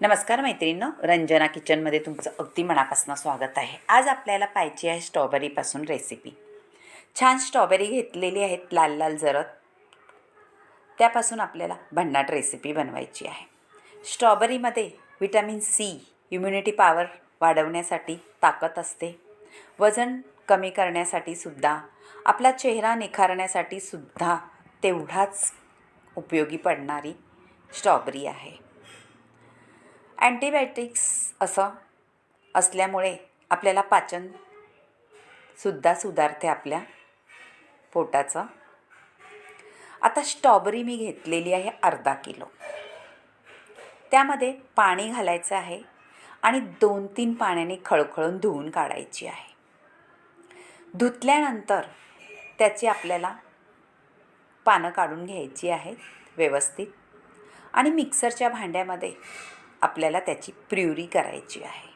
नमस्कार मैत्रिणींनो रंजना किचनमध्ये तुमचं अगदी मनापासून स्वागत आहे. आज आपल्याला पाहिजे आहे स्ट्रॉबेरीपासून रेसिपी छान स्ट्रॉबेरी घेतलेली आहेत लाल लाल जरत त्यापासून आपल्याला भन्नाट रेसिपी बनवायची आहे. स्ट्रॉबेरीमध्ये विटॅमिन सी इम्युनिटी पॉवर वाढवण्यासाठी ताकद असते. वजन कमी करण्यासाठी सुद्धा आपला चेहरा निखारण्यासाठी सुद्धा तेवढाच उपयोगी पडणारी स्ट्रॉबेरी आहे. अँटीबायोटिक्स असं असल्यामुळे आपल्याला पाचन सुद्धा सुधारते आपल्या पोटाचं. आता स्ट्रॉबेरी मी घेतलेली आहे अर्धा किलो. त्यामध्ये पाणी घालायचं आहे आणि दोन तीन पाण्याने खळखळून धुवून काढायची आहे. धुतल्यानंतर त्याची आपल्याला पानं काढून घ्यायची आहेत व्यवस्थित. आणि मिक्सरच्या भांड्यामध्ये आपल्याला त्याची प्युरी करायची आहे.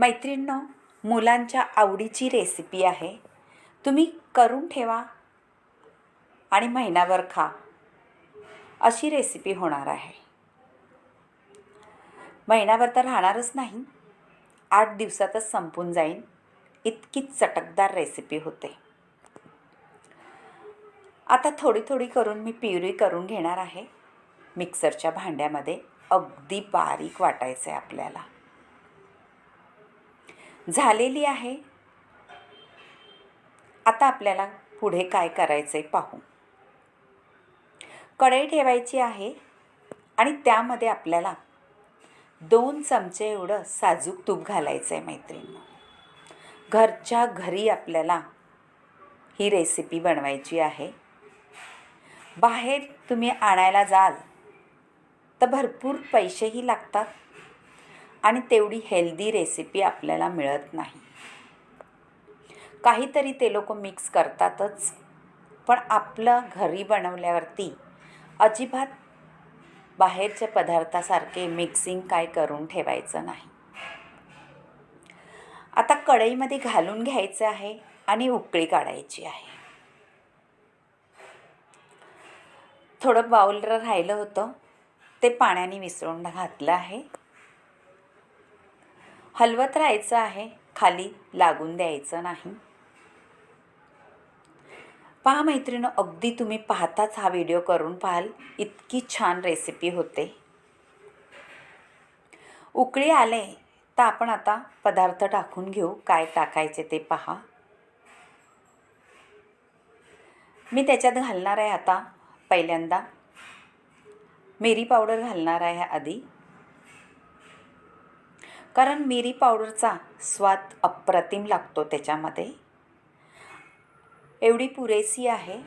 मैत्रिणींनो मुलांच्या आवडीची रेसिपी आहे. तुम्ही करून ठेवा आणि महिनाभर खा. अशी रेसिपी होणार आहे. महिनाभर तर राहणारच नाही. आठ दिवसातच संपून जाईन. इतकीच चटकदार रेसिपी होते. आता थोडी थोडी करून मी प्युरी करून घेणार आहे. मिक्सरच्या भांड्यामध्ये अगदी बारीक वाटायचं आहे आपल्याला. झालेली आहे. आता आपल्याला पुढे काय करायचं आहे पाहू. कढई ठेवायची आहे आणि त्यामध्ये आपल्याला दोन चमचे एवढं साजूक तूप घालायचं आहे मैत्रिणींना घरच्या घरी आपल्याला ही रेसिपी बनवायची आहे. बाहेर तुम्ही आणायला जाल तर भरपूर पैसेही लागतात. आणि तेवढी हेल्दी रेसिपी आपल्याला मिळत नाही. काहीतरी ते लोक मिक्स करतातच. पण आपलं घरी बनवल्यावरती अजिबात बाहेरच्या पदार्थासारखे मिक्सिंग काय करून ठेवायचं नाही. आता कढईमध्ये घालून घ्यायचं आहे आणि उकळी काढायची आहे. थोडं बाउल राहिलं होतं. ते पाण्याने मिसळून घातलं आहे. हलवत राहायचं आहे खाली लागून द्यायचं नाही. पहा मैत्रिणं अगदी तुम्ही पाहताच हा व्हिडिओ करून पाहाल इतकी छान रेसिपी होते. उकळी आले तर आपण आता पदार्थ टाकून घेऊ काय टाकायचे ते पहा. मी त्याच्यात घालणार आहे आता पहिल्यांदा मिरी पावडर घालणार आहे आधी. कारण मिरी पावडरचा स्वाद अप्रतिम लागतो त्याच्यामध्ये. एवढी पुरेसी आहे.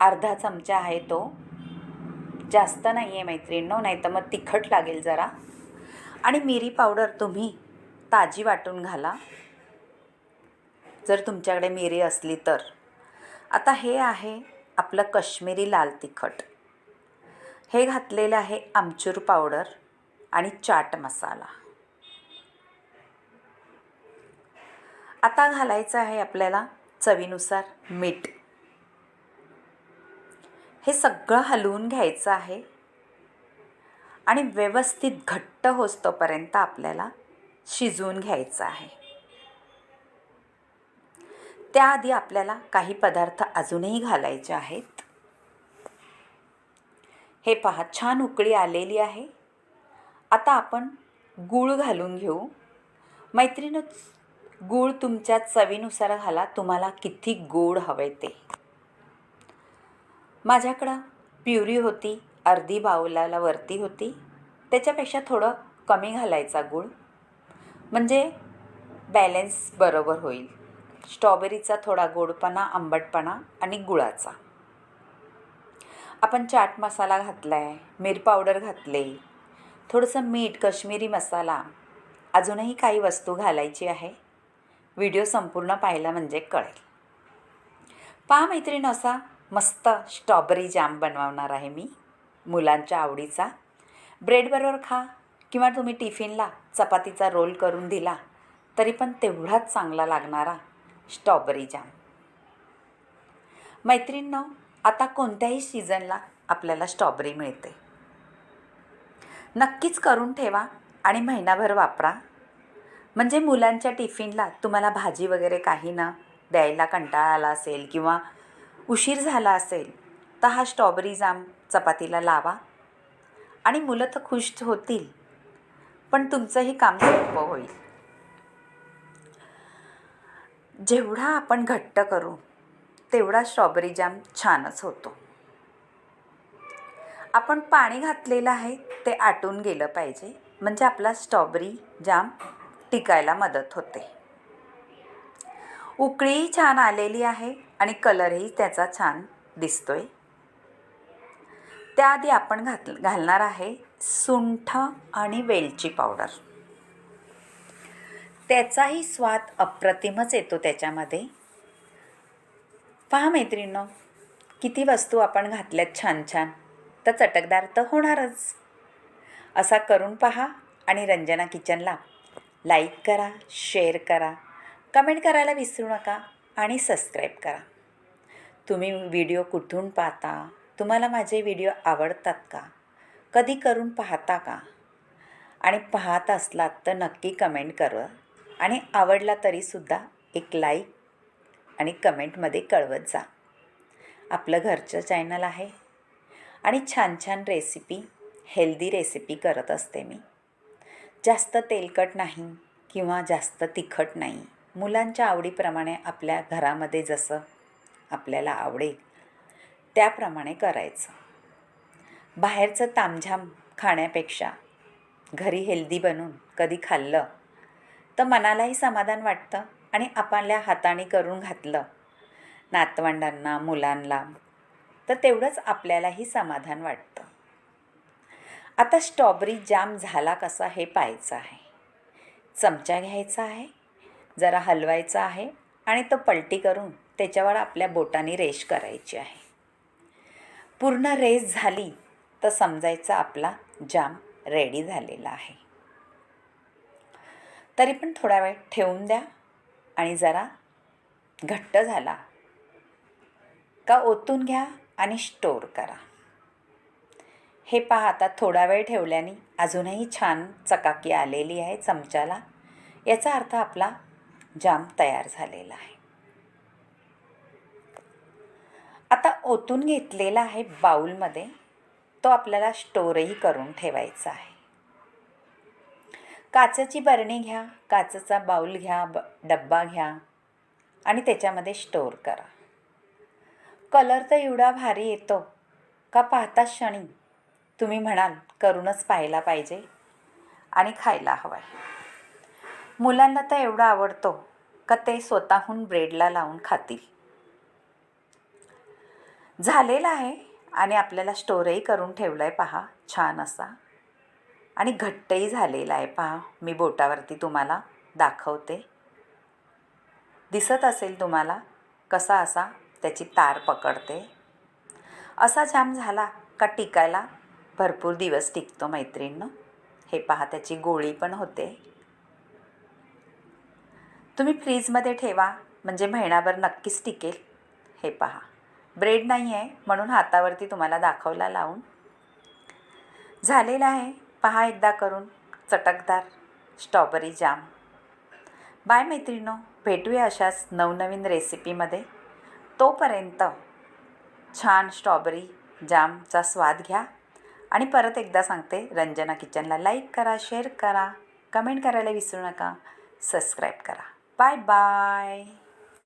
अर्धा चमचा आहे तो. जास्त नाही आहे मैत्रिणींनो नाही तर मग तिखट लागेल जरा. आणि मिरी पावडर तुम्ही ताजी वाटून घाला. जर तुमच्याकडे मिरी असली तर. आता हे आहे आपलं कश्मीरी लाल तिखट. हे घातलेलं आहे आमचूर पावडर आणि चाट मसाला. आता घालायचं आहे आपल्याला चवीनुसार मीठ. हे सगळं हलवून घ्यायचं आहे आणि व्यवस्थित घट्ट होतोपर्यंत आपल्याला शिजवून घ्यायचं आहे. त्याआधी आपल्याला काही पदार्थ अजूनही घालायचे आहेत. हे पहा छान उकळी आलेली आहे. आता आपण गूळ घालून घेऊ. मैत्रिणी गूळ तुमच्या चवीनुसार घाला तुम्हाला किती गोड हवे ते. माझ्याकडं प्युरी होती अर्धी बाऊलाला वरती होती. त्याच्यापेक्षा थोडं कमी घालायचा गूळ. म्हणजे बॅलेन्स बरोबर होईल. स्ट्रॉबेरीचा थोडा गोडपणा आंबटपणा आणि गुळाचा. आपण चाट मसाला घातला आहे मिर पावडर घातले थोडंसं मीठ कश्मीरी मसाला अजूनही काही वस्तू घालायची आहे? व्हिडिओ संपूर्ण पाहिला म्हणजे कळेल. पहा मैत्रीण असा मस्त स्ट्रॉबेरी जाम बनवणार आहे मी मुलांच्या आवडीचा. ब्रेडबरोबर खा किंवा तुम्ही टिफिनला चपातीचा रोल करून दिला तरी पण तेवढाच चांगला लागणारा स्ट्रॉबेरी जाम. मैत्रीण आता कोणत्याही सीझनला आपल्याला स्ट्रॉबेरी मिळते. नक्कीच करून ठेवा आणि महिनाभर वापरा. म्हणजे मुलांच्या टिफिनला तुम्हाला भाजी वगैरे काही ना द्यायला कंटाळा आला असेल किंवा उशीर झाला असेल तर हा स्ट्रॉबेरी जाम चपातीला लावा. आणि मुलं तर खुश होतील पण तुमचंही काम सोपं होईल. जेवढा आपण घट्ट करू तेवढा स्ट्रॉबेरी जॅम छानच होतो. आपण पाणी घातलेलं आहे ते आटून गेलं पाहिजे. म्हणजे आपला स्ट्रॉबेरी जाम टिकायला मदत होते. उकळीही छान आलेली आहे आणि कलरही त्याचा छान दिसतोय. त्याआधी आपण घात घालणार आहे सुंठ आणि वेलची पावडर त्याचाही स्वाद अप्रतिमच येतो त्याच्यामध्ये. पहा मैत्रिणींनो किती वस्तू आपण घातल्यात छान छान. तर चटकदार तर होणारच. असा करून पहा आणि रंजना किचनला लाईक करा शेअर करा कमेंट करायला विसरू नका आणि सबस्क्राईब करा. तुम्ही व्हिडिओ कुठून पाहता? तुम्हाला माझे व्हिडिओ आवडतात का? कधी करून पाहता का? आणि पाहत असलात तर नक्की कमेंट करा. आणि आवडला तरीसुद्धा एक लाईक आणि कमेंटमध्ये कळवत जा. आपलं घरचं चॅनल आहे. आणि छान छान रेसिपी हेल्दी रेसिपी करत असते मी. जास्त तेलकट नाही किंवा जास्त तिखट नाही. मुलांच्या आवडीप्रमाणे आपल्या घरामध्ये जसं आपल्याला आवडेल त्याप्रमाणे करायचं. बाहेरचं तामझाम खाण्यापेक्षा घरी हेल्दी बनवून कधी खाल्लं तर मनालाही समाधान वाटतं. आणि आपल्या हाताने करून घातलं. नातवंडांना मुलांना. तर तेवढंच आपल्यालाही समाधान वाटतं. आता स्ट्रॉबेरी जाम झाला कसा हे पाहायचं आहे. चमचा घ्यायचा आहे जरा हलवायचा आहे आणि तो पलटी करून त्याच्यावर आपल्या बोटाने रेश करायची आहे. पूर्ण रेस झाली तर समजायचं आपला जाम रेडी झालेला आहे. तरी पण थोडा वेळ ठेवून द्या. आणि जरा घट्ट झाला. का ओतून घ्या आणि स्टोर करा. हे पहा आता थोडा वेळ ठेवल्याने अजूनही छान चकाकी आलेली आहे चमच्याला. याचा अर्थ आपला जाम तयार झालेला आहे. आता ओतून घेतलेला आहे बाऊलमध्ये तो आपल्याला स्टोरही करून ठेवायचा आहे. काचेची बरणी घ्या काचेचा बाऊल घ्या ब डब्बा घ्या आणि त्याच्यामध्ये स्टोअर करा. कलर तर एवढा भारी येतो का पाहता क्षणी. तुम्ही म्हणाल करूनच पाहायला पाहिजे आणि खायला हवा आहे मुलांना तर एवढा आवडतो का ते स्वतःहून ब्रेडला लावून खातील. झालेला आहे आणि आपल्याला स्टोरही करून ठेवलं आहे पहा छान असा. आणि घट्टही झालेला आहे पहा. मी बोटावरती तुम्हाला दाखवते. दिसत असेल तुम्हाला कसा असा त्याची तार पकडते. असा जाम झाला का टिकायला भरपूर दिवस टिकतो मैत्रिणीनं हे पहा त्याची गोळी पण होते. तुम्ही फ्रीजमध्ये ठेवा म्हणजे महिनाभर नक्कीच टिकेल. हे पहा. ब्रेड नाही आहे म्हणून हातावरती तुम्हाला दाखवला लावून. झालेला आहे. पहा एकदा करून चटकदार स्ट्रॉबेरी जाम बाय मैत्रिणो भेटूया अशाच नवनवीन रेसिपीमध्ये तोपर्यंत छान स्ट्रॉबेरी जामचा स्वाद घ्या. आणि परत एकदा सांगते रंजना किचनला लाईक करा शेअर करा. कमेंट करायला विसरू नका. सबस्क्राईब करा. Bye bye